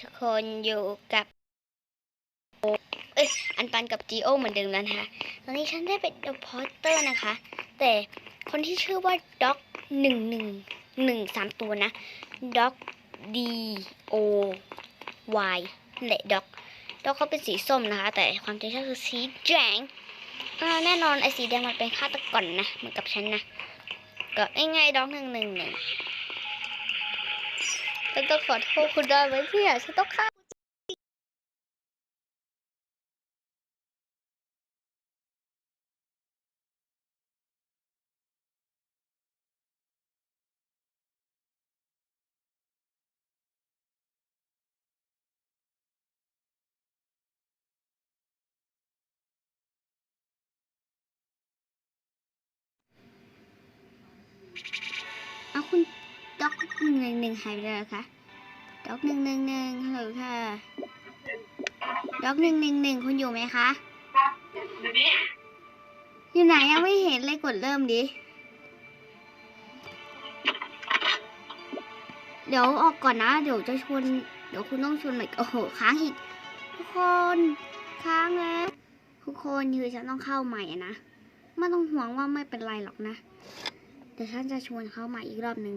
ทุกคนอยู่กับเอ้อันปันกับจีโอเหมือนเดิมแล้วนะคะ ตอนนี้ฉันได้เป็นเดอะพอเตอร์นะคะ แต่คนที่ชื่อว่าด็อกหนึ่งหนึ่งหนึ่งสามตัวนะด็อก D O Y แหละด็อกด็อกเขาเป็นสีส้มนะคะ แต่ความจริงก็คือสีแดงแน่นอนไอ้สีแดงมันเป็นฆาตกรนะเหมือนกับฉันนะก็ง่ายๆด็อกหนึ่งหนึ่งหนึ่ง ฉันต้องขอโทษคุณได้ไหมพี่อะฉันต้องฆ่า หนึ่งหนึ่งหนึ่งหายไปแล้วเหรอคะด็อกหนึ่งหนึ่งหนึ่งฮัลโหลค่ะด็อกหนึ่งหนึ่งหนึ่งคุณอยู่ไหมคะอยู่ไหนยังไม่เห็นเลยกดเริ่มดิเดี๋ยวออกก่อนนะ เดี๋ยวจะชวนเดี๋ยวคุณต้องชวนใหม่โอ้โหค้างอีก ทุกคนค้างแล้วทุกคนคือฉันต้องเข้าใหม่นะไม่ต้องห่วงว่าไม่เป็นไรหรอกนะเดี๋ยวฉันจะชวนเขามาอีกรอบหนึ่ง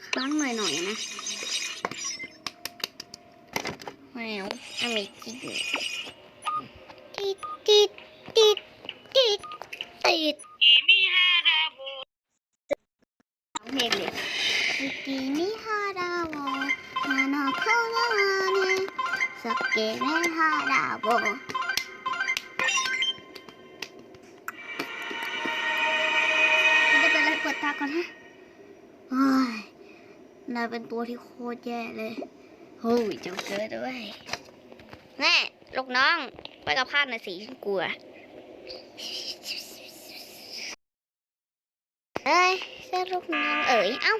วนมามั่งเล่นอ่าเมื่อกี้ค้างหน่อยหน่อยๆนะแมวอเมจิกติดติดติดติดติดสองเพลงเลยมิกิมิฮาราโวมาโนโคโนะนิสเกเมฮาราโวไม่ได้เป็นไรเปิดตาก่อนฮะเฮ้ย นายเป็นตัวที่โคตรแย่เลยโอ้ยจังเจอด้วยแน่ลูกน้อง ไปกับข้าหน่อยสิฉันกลัวเอ้ยเจ้าลูกน้องเอ๋ยเอ้า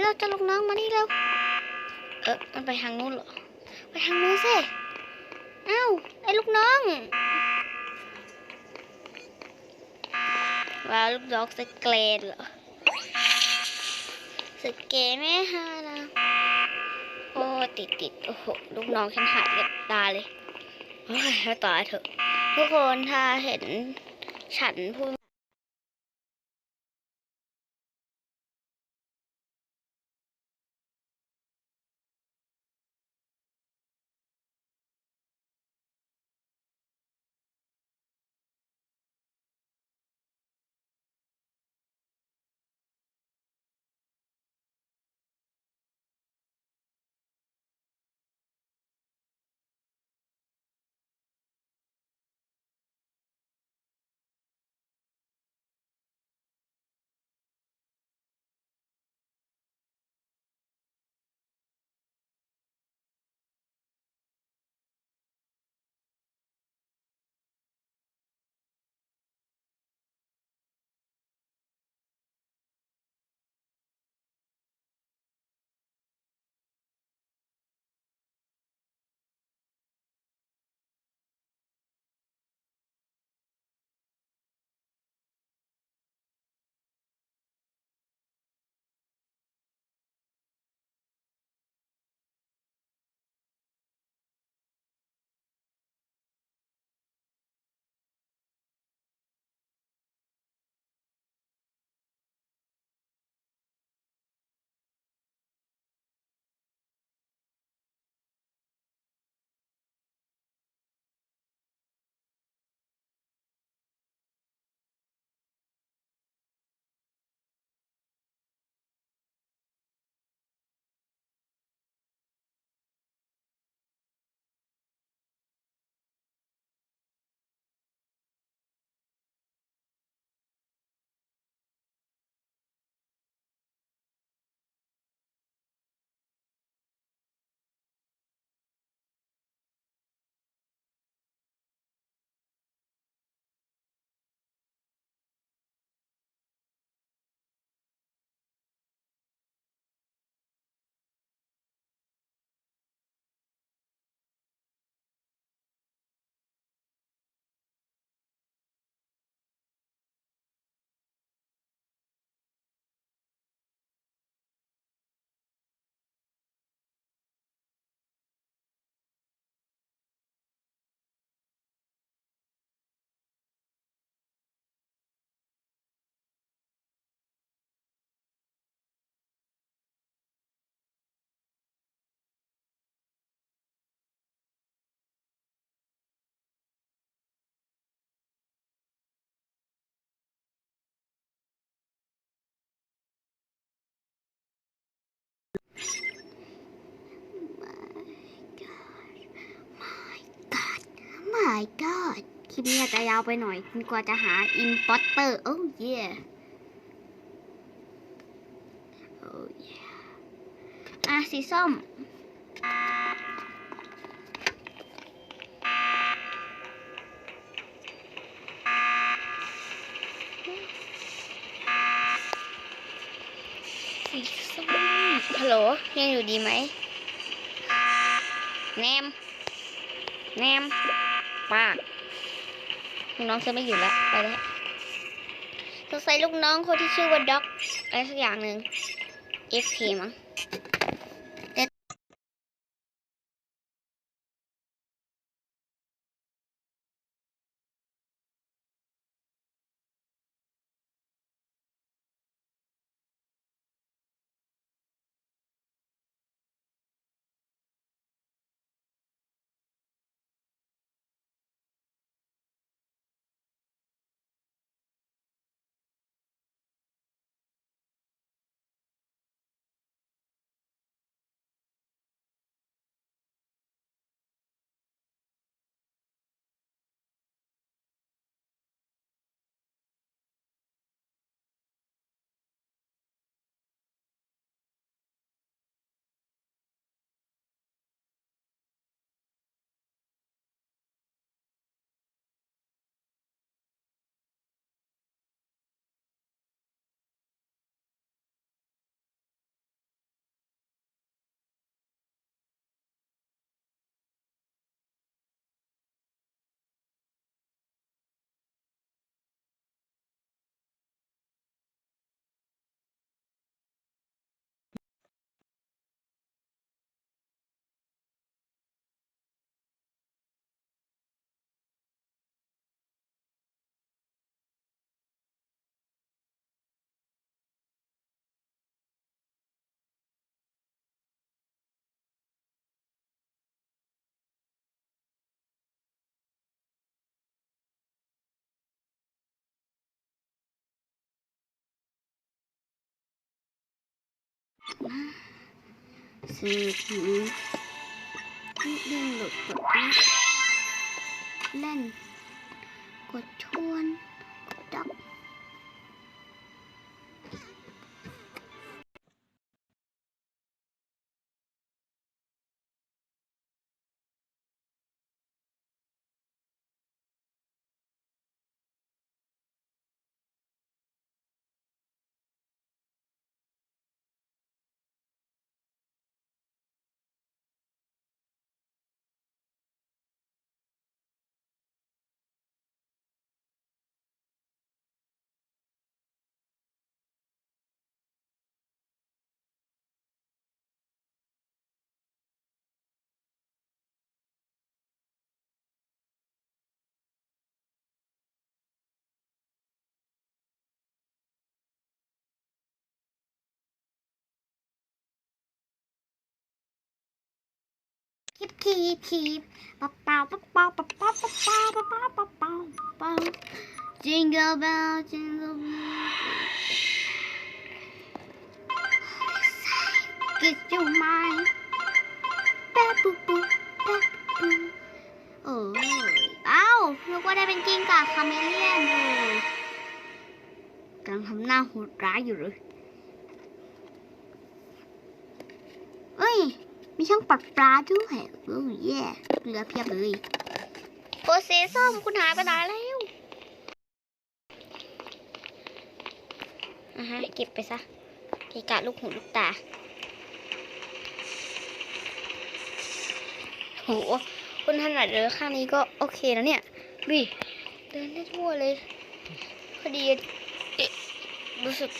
เราจะลูกน้องมานี่เร็วเออมันไปทางนู้นเหรอ ไปทางนู้นสิเอ้าไอ้ลูกน้องว้าวลูกน้องสเกรนเหรอ สเก๋ไม่ฮานะโอ้ติดติดโอ้โหลูกน้องฉันหายกับตาเลยโอ้ยตายเถอะ ทุกคนถ้าเห็นฉันพูด my god คลิปนี้จะยาวไปหน่อยกว่าจะหา importer โอ้ yeah โอ้ yeah อะสีส้มสีส้มฮัลโหลยังอยู่ดีไหมแนมแนม ปากลูกน้องจะไม่อยู่แล้วไปแล้วสงสัยลูกน้องคนที่ชื่อว่าด็อกอะไรสักอย่างหนึ่ง FP มั้ง สืบหนีเล่นหลุดกดเล่น กดชวน บคีบคีบปะเป่าปะเป่าปะเป่าปะเป่าปะเป่าปะเป่าเป่า Jingle bell jingle bell Get your mind แป๊บปุ๊บปุ๊บแป๊บปุ๊บโอ้ยเอ้านึกว่าได้เป็นกิ้งก่าคาเมเลียนอยู่กำลังทำหน้าโหดร้ายอยู่เลยเอ้ย มี ช่องปักปลาด้วยโอ้ยแย่เกลือเพียบเลยโปเซส้มคุณหายไปไหนแล้วอะฮะเก็บไปซะเกะกะลูกหูลูกตาโหคุณถนัดเลยข้างนี้ก็โอเคแล้วเนี่ยดิเดินได้ทั่วเลยพอดีรู้สึก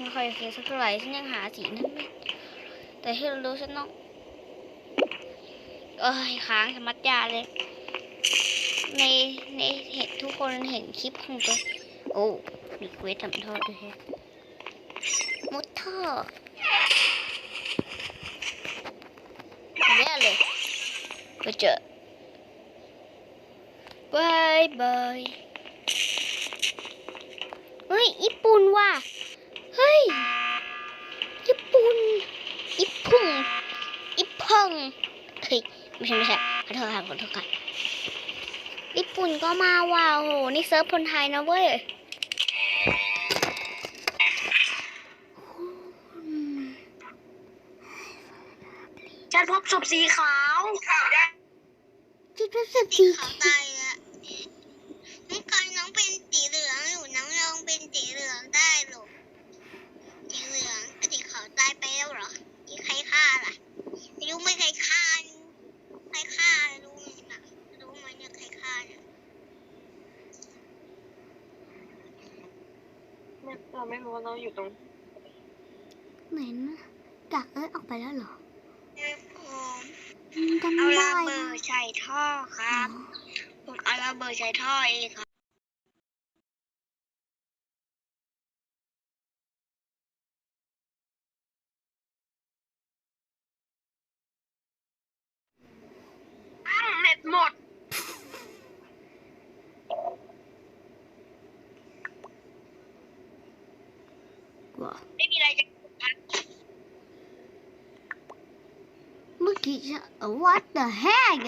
ไม่ค่อยโอเคสักเท่าไหร่ฉันยังหาสีนั้นไม่แต่ที่เรารู้ฉันต้อง เอ้ยค้างสมัดยาเลย ในในเห็นทุกคนเห็นคลิปของตัว โอ้ มีเควสทำท่อด้วยมุดท่อแย่เลยไปเจอบายบายเฮ้ยญี่ปุ่นว่ะ เฮ้ย ญี่ปุ่นญี่ปุ่นญี่ปุ่นเฮ้ย ไม่ใช่ไม่ใช่ขอโทษค่ะขอโทษค่ะญี่ปุ่นก็มาว่ะโอ้โหนี่เซิร์ฟคนไทยนะเว้ยฉันพบศพสีขาวคิดว่าสิบสีปีขาวตายแล้วน้องกายน้องเป็นสีเหลืองอยู่น้องลองเป็นสีเหลืองได้หรอสีเหลืองก็สีขาวตายไปแล้วเหรอมีใครฆ่าล่ะไม่รู้ไม่ใครฆ่านี่ใครฆ่ารู้ไหมนะรู้ไหมเนี่ยใครฆ่าเนี่ย เราไม่รู้ว่าเราอยู่ตรงเหม็นนะกักเอ้ยออกไปแล้วเหรอเออผมจำเอาไม่ระได้เบินะดใส่ท่อครับผมเอาระเบิดใส่ท่อเองครับ อ้าวเน็ตหมด ว้าไม่มีอะไรจะเมื่อกี้จะ what the heck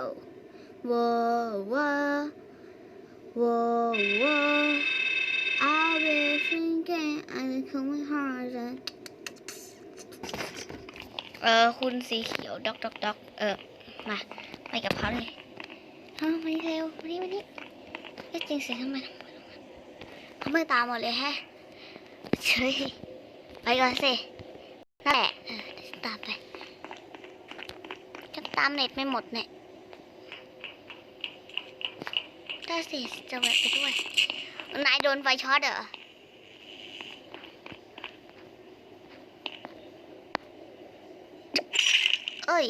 ว้าวว้าวว้าวว้าวว้าว I'll be thinking and coming hard เออคุณสีเขียวด็อกด็อกด็อกเออมาไปกับเขาเลยเฮ้ยมาเร็วมานี่มานี่เอ๊ะจริงเสิทำไมเขาไม่ตามหมาเลยแฮะเฉยไปก่อนสินั่นแหละเออตามไปจะตามเน็ตไม่หมดเนี่ย ได้สิจะแวะไปด้วย นายโดนไฟช็อตเหรอเอ้ย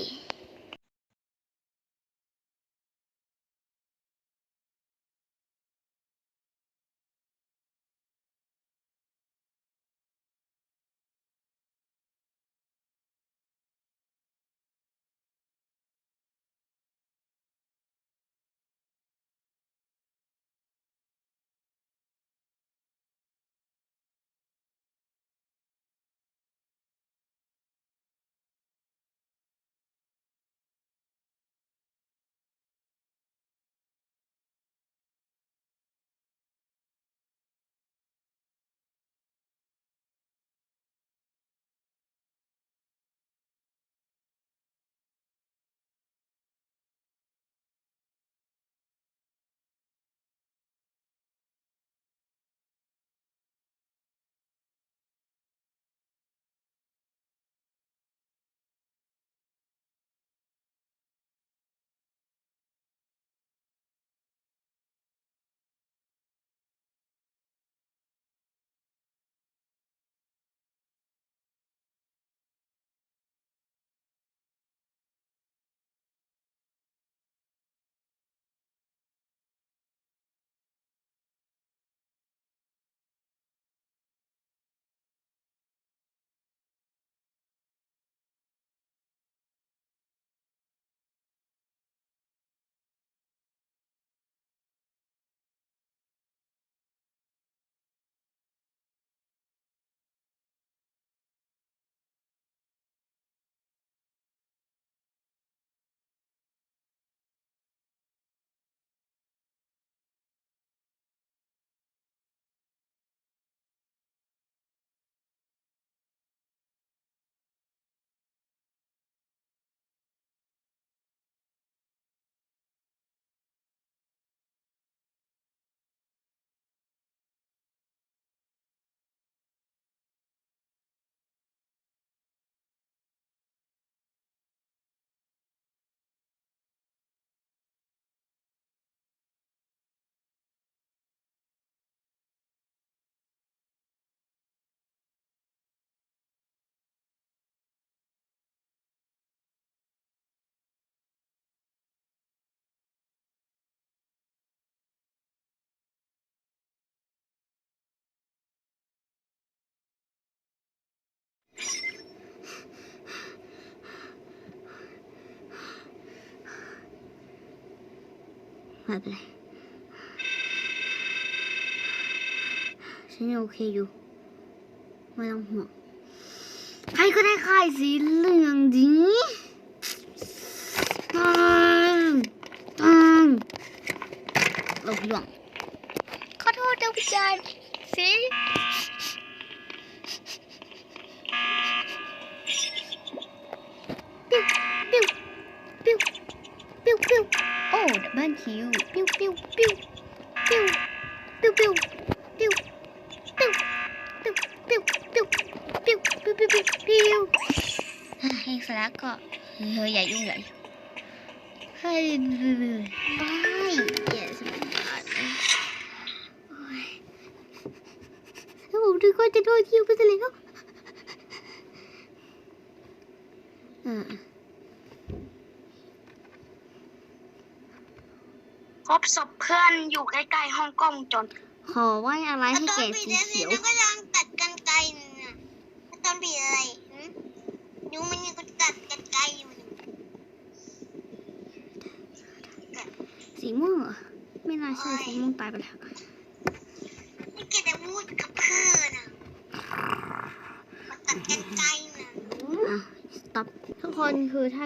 ไม่เป็นไรฉันยังโอเคอยู่ ไม่ต้องห่วงใครก็ได้ขายสีเหลืองดีตังตังเราหลวงขอโทษเจ้าพี่จานสิปิ้วปิ้วปิ้วปิ้วปิ้วโอ้ดับเบิล คิวปิ้วปิ้วปิ้วปิ้วปิ้วปิ้วปิ้วปิ้วปิ้วปิ้วปิ้วปิ้วปิ้วปิ้วปิ้วปิ้วเฮงสลักก็เฮ้ยอย่ายุ่งเลยเฮ้ยไป yes my god โอ้ยแล้วผมถึงก็จะโดนคิวไปซะแล้วอ่า พบศพเพื่อนอยู่ใกล้ๆห้องกล้องวงจน ขอไว้อะไรให้ตอแก่นปิดสีแล้วเขียวแล้วก็ยังตัดกันไกลน่ะตอนปิดอะไรหืมยูมันยังก็ตัดกันไกลอยู่นี่สีม่วงเหรอไม่น่าใช่สีม่วงตายไปแล้ว